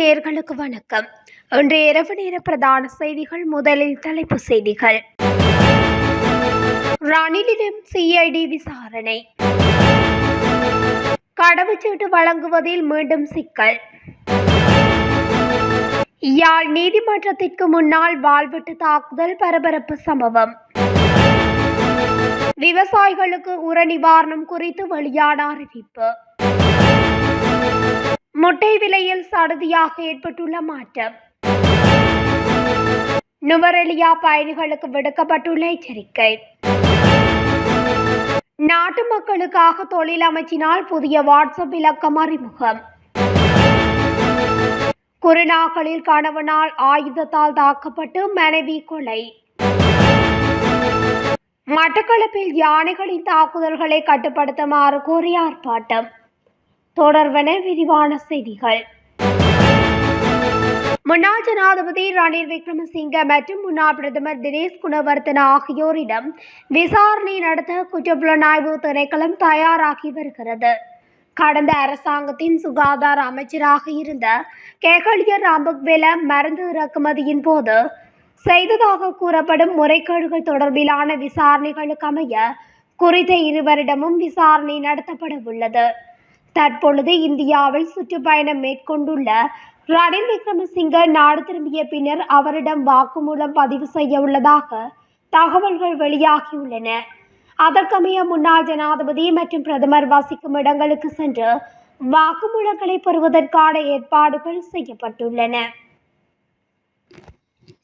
நேர்களுக்கு வணக்கம். இன்றைய இரவு நேர பிரதான செய்திகள் முதலில் தலைப்பு செய்திகள். ரணிலிடம் சிஐடி விசாரணை. கடவுச்சீட்டு வழங்குவதில் மீண்டும் சிக்கல். யாழ் நீதிமன்றத்திற்கு முன்னால் வாழ்விட்டு தாக்குதல் பரபரப்பு சம்பவம். விவசாயிகளுக்கு உர நிவாரணம் குறித்து வெளியான அறிவிப்பு. முட்டை விலையில் சடுதியாக ஏற்பட்டுள்ள மாற்றம். நுவரெலியா பயணிகளுக்கு விடுக்கப்பட்டுள்ள எச்சரிக்கை. நாட்டு மக்களுக்காக தொழில் அமைச்சினால் புதிய வாட்ஸ்அப் இலக்கம் அறிமுகம். குருநாகலில் கணவனால் ஆயுதத்தால் தாக்கப்பட்டு மனைவி கொலை. மட்டக்களப்பில் யானைகளின் தாக்குதல்களை கட்டுப்படுத்துமாறு கோரி ஆர்ப்பாட்டம். தொடர்வன விரிவான செய்திகள். முன்னாள் ஜனாதிபதி ரணில் விக்ரமசிங்க மற்றும் முன்னாள் பிரதமர் தினேஷ் குணவர்த்தன ஆகியோரிடம் விசாரணை நடத்த குற்றப்புலனாய்வு திணைக்களம் தயாராகி வருகிறது. கடந்த அரசாங்கத்தின் சுகாதார அமைச்சராக இருந்த கேகலியர் ராம்பக்வெல மருந்து இறக்குமதியின் போது செய்ததாக கூறப்படும் முறைகேடுகள் தொடர்பிலான விசாரணைகளுக்கு அமைய குறித்த இருவரிடமும் விசாரணை நடத்தப்பட உள்ளது தற்பொழுது இந்தியாவில் சுற்றுப்பயணம் மேற்கொண்டுள்ள ரணில் விக்ரமசிங்க நாடு திரும்பிய பின்னர் அவரிடம் வாக்குமூலம் பதிவு செய்ய உள்ளதாக தகவல்கள் வெளியாகியுள்ளன. அதற்கமைய முன்னாள் ஜனாதிபதி மற்றும் பிரதமர் வசிக்கும் இடங்களுக்கு சென்று வாக்குமூலங்களை பெறுவதற்கான ஏற்பாடுகள் செய்யப்பட்டுள்ளன.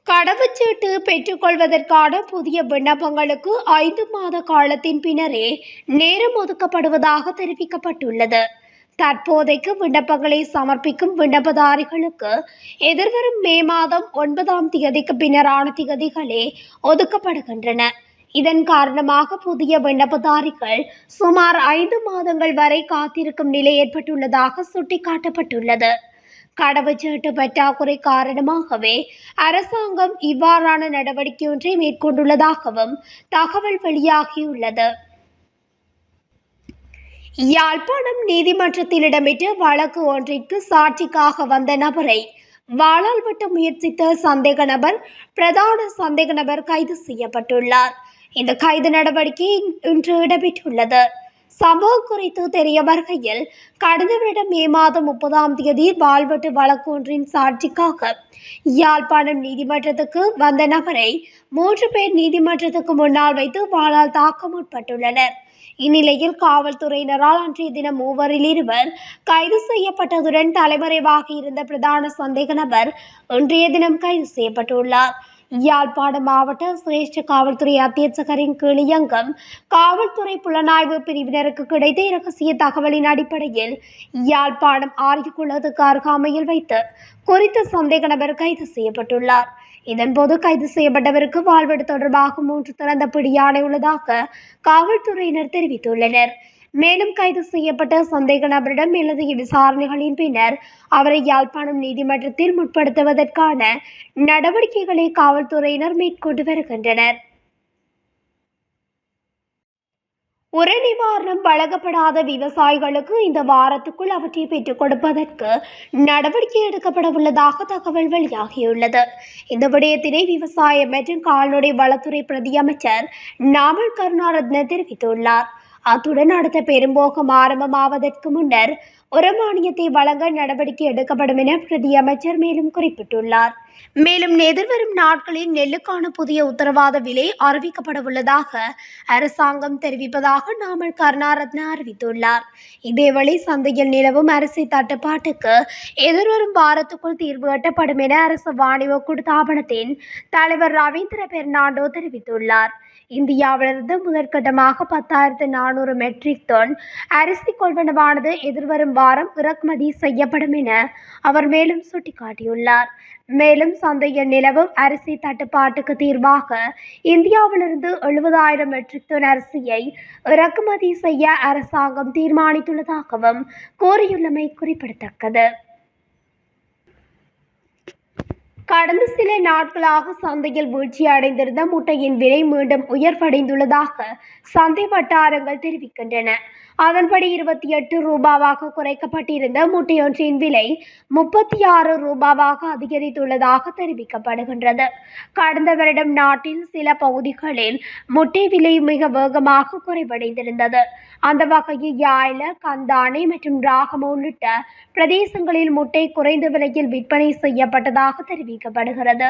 கடவுச்சீட்டு பெற்றுக்கொள்வதற்கான புதிய விண்ணப்பங்களுக்கு ஐந்து மாத காலத்தின் பின்னரே நேரம் ஒதுக்கப்படுவதாக தெரிவிக்கப்பட்டுள்ளது. தற்போதைக்கு விண்ணப்பங்களை சமர்ப்பிக்கும் விண்ணப்பதாரிகளுக்கு எதிர்வரும் மே மாதம் ஒன்பதாம் தேதிக்கு பின்னரான திகதிகளே ஒதுக்கப்படுகின்றன. இதன் காரணமாக புதிய விண்ணப்பதாரிகள் சுமார் ஐந்து மாதங்கள் வரை காத்திருக்கும் நிலை ஏற்பட்டுள்ளதாக சுட்டிக்காட்டப்பட்டுள்ளது. கடவுச்சீட்டு பற்றாக்குறை காரணமாகவே அரசாங்கம் இவ்வாறான நடவடிக்கை ஒன்றை மேற்கொண்டுள்ளதாகவும் தகவல் வெளியாகியுள்ளது. யாழ்ப்பாணம் நீதிமன்றத்தில் இடம்பெற்ற வழக்கு ஒன்றிற்கு சாட்சிக்காக வந்த நபரை வாழால் வெட்ட முயற்சித்த சந்தேக நபர் பிரதான சந்தேக நபர் கைது செய்யப்பட்டுள்ளார். இந்த கைது நடவடிக்கை இன்று இடம்பெற்றுள்ளது. சம்பவம் குறித்து தெரிய வருகையில் கடந்த வருடம் மே மாதம் முப்பதாம் தேதி வாழ்வெட்டு வழக்கு ஒன்றின் சாட்சிக்காக யாழ்ப்பாணம் நீதிமன்றத்துக்கு வந்த நபரை மூன்று பேர் நீதிமன்றத்துக்கு முன்னால் வைத்து வாளால் தாக்க முற்பட்டுள்ளனர். இந்நிலையில் காவல்துறையினரால் அன்றைய தினம் மூவரில் இருவர் கைது செய்யப்பட்டதுடன் தலைமறைவாக இருந்த பிரதான சந்தேக நபர் இன்றைய தினம் கைது செய்யப்பட்டுள்ளார். யாழ்ப்பாணம் மாவட்ட சிரேஷ்ட காவல்துறை அத்தியட்சகரின் கீழ் இயங்கும் காவல்துறை புலனாய்வு பிரிவினருக்கு கிடைத்த இரகசிய தகவலின் அடிப்படையில் யாழ்ப்பாணம் ஆரியகுளத்துக்கு அருகாமையில் வைத்து குறித்த சந்தேக நபர் கைது செய்யப்பட்டுள்ளார். இதன்போது கைது செய்யப்பட்டவருக்கு வாழ்வெடு தொடர்பாக மூன்று திறந்த பிடியாணை உள்ளதாக காவல்துறையினர் தெரிவித்துள்ளனர். மேலும் கைது செய்யப்பட்ட சந்தேக நபரிடம் எழுதிய விசாரணைகளின் பின்னர் அவரை யாழ்ப்பாணம் நீதிமன்றத்தில் முற்படுத்துவதற்கான நடவடிக்கைகளை காவல்துறையினர் மேற்கொண்டு வருகின்றனர். உர நிவாரணம் வழங்கப்படாத விவசாயிகளுக்கு இந்த வாரத்துக்குள் அவற்றை பெற்றுக் கொடுப்பதற்கு நடவடிக்கை எடுக்கப்பட உள்ளதாக தகவல் வெளியாகியுள்ளது. இந்த விடயத்தினை விவசாய மற்றும் கால்நடை வளத்துறை பிரதி அமைச்சர் நாமல் கருணாரத்ன தெரிவித்துள்ளார். அத்துடன் அடுத்த பெரும்போகம் ஆரம்பமாவதற்கு முன்னர் உரமானியத்தை வழங்க நடவடிக்கை எடுக்கப்படும் என பிரதி அமைச்சர் மேலும் குறிப்பிட்டுள்ளார். மேலும் எதிர்வரும் நாட்களில் நெல்லுக்கான புதிய உத்தரவாத விலை அறிவிக்கப்பட உள்ளதாக அரசாங்கம் தெரிவிப்பதாக நாமல் கருணாரத்ன அறிவித்துள்ளார். இதேவேளை சந்தையில் நிலவும் அரிசி தட்டுப்பாட்டுக்கு எதிர்வரும் வாரத்துக்குள் தீர்வு எட்டப்படும் என அரசு வாணிப கூட்டுத்தாபனத்தின் தலைவர் ரவீந்திர பெர்னாண்டோ தெரிவித்துள்ளார். இந்தியாவிலிருந்து முதற்கட்டமாக பத்தாயிரத்து நானூறு மெட்ரிக் டன் அரிசி கொள்வனவானது எதிர்வரும் வாரம் இறக்குமதி செய்யப்படும் என அவர் மேலும் சுட்டிக்காட்டியுள்ளார். மேலும் சந்தையில் நிலவும் அரிசி தட்டுப்பாட்டுக்கு தீர்வாக இந்தியாவிலிருந்து எழுபதாயிரம் மெட்ரிக் டன் அரிசியை இறக்குமதி செய்ய அரசாங்கம் தீர்மானித்துள்ளதாகவும் கூறியுள்ளமை குறிப்பிடத்தக்கது. கடந்த சில நாட்களாக சந்தையில் வீழ்ச்சி அடைந்திருந்த முட்டையின் விலை மீண்டும் உயர்வடைந்துள்ளதாக சந்தை வட்டாரங்கள் தெரிவிக்கின்றன. அதன்படி இருபத்தி எட்டு ரூபாவாக குறைக்கப்பட்டிருந்த முட்டையொன்றின் விலை முப்பத்தி ஆறு ரூபாவாக அதிகரித்துள்ளதாக தெரிவிக்கப்படுகின்றது. கடந்த வருடம் நாட்டின் சில பகுதிகளில் முட்டை விலை மிக வேகமாக குறைவடைந்திருந்தது. அந்த வகையில் யாழ கந்தானை மற்றும் ராகம் உள்ளிட்ட பிரதேசங்களில் முட்டை குறைந்த விலையில் விற்பனை செய்யப்பட்டதாக அறிவிக்கப்படுகிறது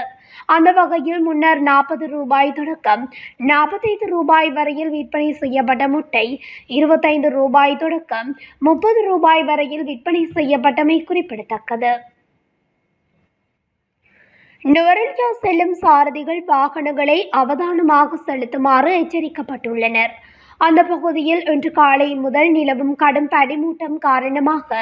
அந்த வகையில் முன்னர் நாற்பது ரூபாய் தொடக்கம் நாற்பத்தைந்து ரூபாய் வரையில் விற்பனை செய்யப்பட்ட முட்டை இருபத்தைந்து ரூபாய் தொடக்கம் முப்பது ரூபாய் வரையில் விற்பனை செய்யப்பட்டமை குறிப்பிடத்தக்கது. நுவரெலியா செல்லும் சாரதிகள் வாகனங்களை அவதானமாக செலுத்துமாறு எச்சரிக்கப்பட்டுள்ளனர். அந்த பகுதியில் இன்று காலை முதல் நிலவும் கடும் பனிமூட்டம் காரணமாக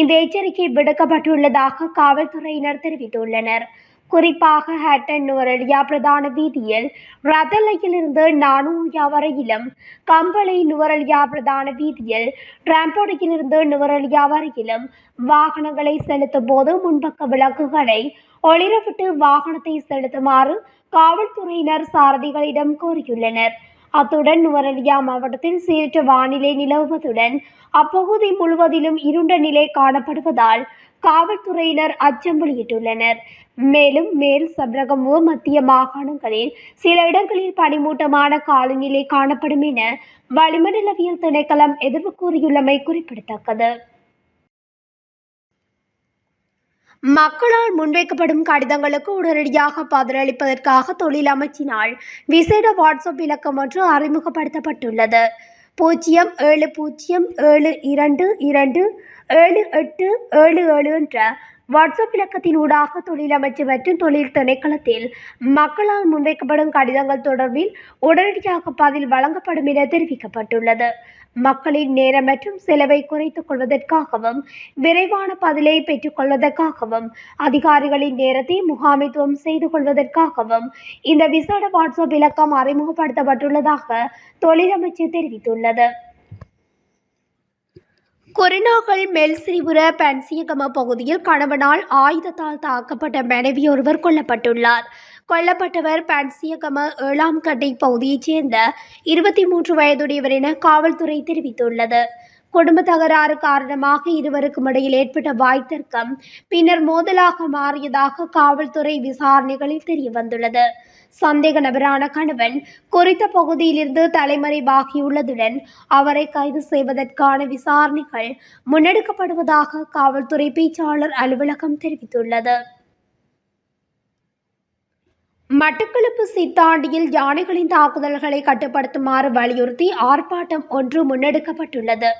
இந்த எச்சரிக்கை விடுக்கப்பட்டுள்ளதாக காவல்துறையினர் தெரிவித்துள்ளனர். குறிப்பாக ஹட்டன் நுவரெலியா பிரதான வீதியில் ரதலையிலிருந்து நானூயா வரையிலும் கம்பளை நுவரெலியா பிரதான வீதியில் டிராம்போடையிலிருந்து நுவரெலியா வரையிலும் வாகனங்களை செலுத்தும் போது முன்பக்க விளக்குகளை ஒளிரவிட்டு வாகனத்தை செலுத்துமாறு காவல்துறையினர் சாரதிகளிடம் கோரியுள்ளனர். அத்துடன் நுவரெலியா மாவட்டத்தில் சீரற்ற வானிலை நிலவுவதுடன் அப்பகுதி முழுவதிலும் இருண்ட நிலை காணப்படுவதால் காவல்துறையினர் அச்சம் வெளியிட்டுள்ளனர் மேலும் மேல் சப்ரகமு மத்திய மாகாணங்களில் சில இடங்களில் பனிமூட்டமான காலநிலை காணப்படும் என வளிமண்டலவியல் திணைக்களம் எதிர்வு கூறியுள்ளமை குறிப்பிடத்தக்கது. மக்களால் முன்வைக்கப்படும் கடிதங்களுக்கு உடனடியாக பதிலளிப்பதற்காக தொழில் அமைச்சினால் விசேட வாட்ஸ்அப் இலக்கம் ஒன்று அறிமுகப்படுத்தப்பட்டுள்ளது. பூஜ்ஜியம் ஏழு பூஜ்ஜியம் ஏழு இரண்டு இரண்டு ஏழு எட்டு ஏழு ஏழு என்ற வாட்ஸ்அப் இலக்கத்தின் ஊடாக தொழில் அமைச்சு மற்றும் தொழில் திணைக்களத்தில் மக்களால் முன்வைக்கப்படும் கடிதங்கள் தொடர்பில் உடனடியாக பதில் வழங்கப்படும் என தெரிவிக்கப்பட்டுள்ளது. மக்களின் நேரம் மற்றும் செலவை குறைத்துக் கொள்வதற்காகவும் விரைவான பதிலை பெற்றுக் கொள்வதற்காகவும் அதிகாரிகளின் நேரத்தை முகாமைத்துவம் செய்து கொள்வதற்காகவும் இந்த விசேட வாட்ஸ்அப் இலக்கம் அறிமுகப்படுத்தப்பட்டுள்ளதாக தொழிலமைச்சு தெரிவித்துள்ளது. கொரினாகல் மெல்சிரிபுர பென்சியகம பகுதியில் கணவனால் ஆயுதத்தால் தாக்கப்பட்ட மனைவி ஒருவர் கொல்லப்பட்டுள்ளார். கொல்லப்பட்டவர் பென்சியகம ஏழாம் கட்டை பகுதியைச் சேர்ந்த இருபத்தி மூன்று வயதுடையவர் என காவல்துறை தெரிவித்துள்ளது. குடும்ப தகராறு காரணமாக இருவருக்கும் இடையில் ஏற்பட்ட வாய்த்தர்க்கம் பின்னர் மோதலாக மாறியதாக காவல்துறை விசாரணைகளில் தெரிய வந்துள்ளது சந்தேக நபரான கணவன் குறித்த பகுதியிலிருந்து தலைமறைவாகியுள்ளதுடன் அவரை கைது செய்வதற்கான விசாரணைகள் முன்னெடுக்கப்படுவதாக காவல்துறை பேச்சாளர் அலுவலகம் தெரிவித்துள்ளது. மட்டக்களப்பு சித்தாண்டியில் யானைகளின் தாக்குதல்களை கட்டுப்படுத்துமாறு வலியுறுத்தி ஆர்ப்பாட்டம் ஒன்று முன்னெடுக்கப்பட்டுள்ளது.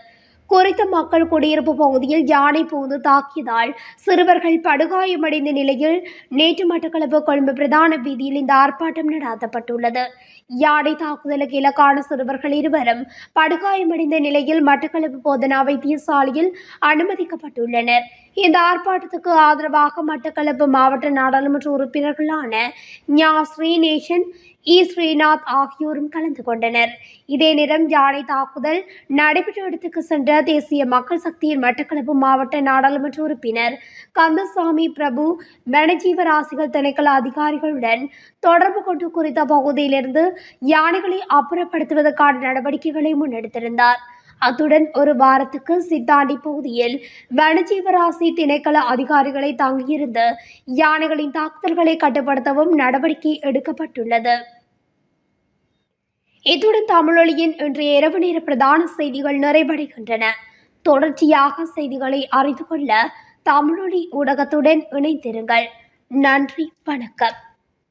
குறித்த மக்கள் குடியிருப்பு பகுதியில் யானை புகுந்து தாக்கியதால் சிறுவர்கள் படுகாயமடைந்த நிலையில் நேற்று மட்டக்களப்பு கொழும்பு பிரதான வீதியில் இந்த ஆர்ப்பாட்டம் நடாத்தப்பட்டுள்ளது. யானை தாக்குதலுக்கு இலக்கான சிறுவர்கள் இருவரும் படுகாயமடைந்த நிலையில் மட்டக்களப்பு போதனா வைத்தியசாலையில் அனுமதிக்கப்பட்டுள்ளனர். இந்த ஆர்ப்பாட்டத்துக்கு ஆதரவாக மட்டக்களப்பு மாவட்ட நாடாளுமன்ற உறுப்பினர்களான ஞா ஸ்ரீநேசன் இ ஸ்ரீநாத் ஆகியோரும் கலந்து கொண்டனர். இதே நேரம் யானை தாக்குதல் நடைபெற்ற இடத்துக்கு சென்ற தேசிய மக்கள் சக்தியின் மட்டக்களப்பு மாவட்ட நாடாளுமன்ற உறுப்பினர் கந்தசாமி பிரபு வனஜீவராசிகள் திணைக்கள அதிகாரிகளுடன் தொடர்பு கொண்டு குறித்த பகுதியிலிருந்து யானைகளை அப்புறப்படுத்துவதற்கான நடவடிக்கைகளை முன்னெடுத்திருந்தார். அத்துடன் ஒரு வாரத்துக்கு சித்தாண்டி பகுதியில் வனஜீவராசி திணைக்கள அதிகாரிகளை தங்கியிருந்து யானைகளின் தாக்குதல்களை கட்டுப்படுத்தவும் நடவடிக்கை எடுக்கப்பட்டுள்ளது. இத்துடன் தமிழொலியின் இன்றைய இரவு நேர பிரதான செய்திகள் நிறைவடைகின்றன. தொடர்ச்சியாக செய்திகளை அறிந்து கொள்ள தமிழொலி ஊடகத்துடன் இணைந்திருங்கள். நன்றி வணக்கம்.